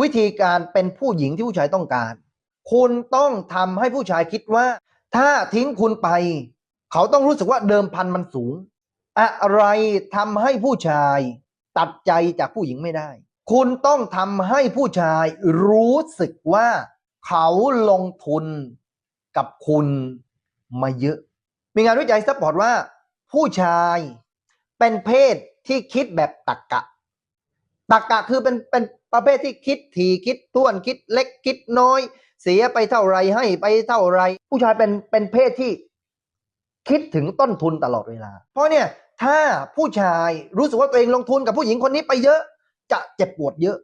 วิธีการเป็นผู้หญิงที่ผู้ชายต้องการ คุณต้องทำให้ผู้ชายคิดว่า ถ้าทิ้งคุณไป เขาต้องรู้สึกว่าเดิมพันมันสูง อะไรทำให้ผู้ชายตัดใจจากผู้หญิงไม่ได้ คุณต้องทำให้ผู้ชายรู้สึกว่า เขาลงทุนกับคุณมาเยอะ มีงานวิจัยซัพพอร์ตว่า ผู้ชายเป็นเพศที่คิดแบบตักกะ ตักกะคือเป็นเป็นประเภทที่คิดถี่คิดท้วนคิดเล็กคิดน้อย เสียไปเท่าไรให้ไปเท่าไร ผู้ชายเป็นเป็นเพศที่คิดถึงต้นทุนตลอดเวลา เพราะเนี่ยถ้าผู้ชายรู้สึกว่าตัวเองลงทุนกับผู้หญิงคนนี้ไปเยอะ จะเจ็บปวดเยอะ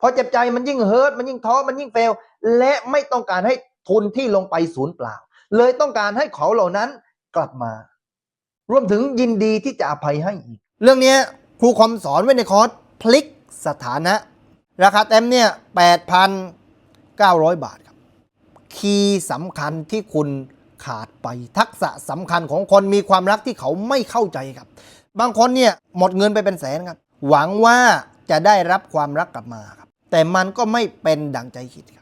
พอเจ็บใจมันยิ่งเฮิร์ตมันยิ่งท้อมันยิ่งเฟล และไม่ต้องการให้ทุนที่ลงไปศูนย์เปล่า เลยต้องการให้เขาเหล่านั้นกลับมา รวมถึงยินดีที่จะอภัยให้อีก เรื่องนี้ครูคอมสอนไว้ในคอร์สพลิก สถานะ ราคาเต็มเนี่ย 8,900 บาทครับ คีย์สำคัญที่คุณขาดไปทักษะสำคัญของคนมีความรักที่เขาไม่เข้าใจครับ บางคนเนี่ยหมดเงินไปเป็นแสนครับ หวังว่าจะได้รับความรักกลับมาครับ แต่มันก็ไม่เป็นดังใจคิดครับ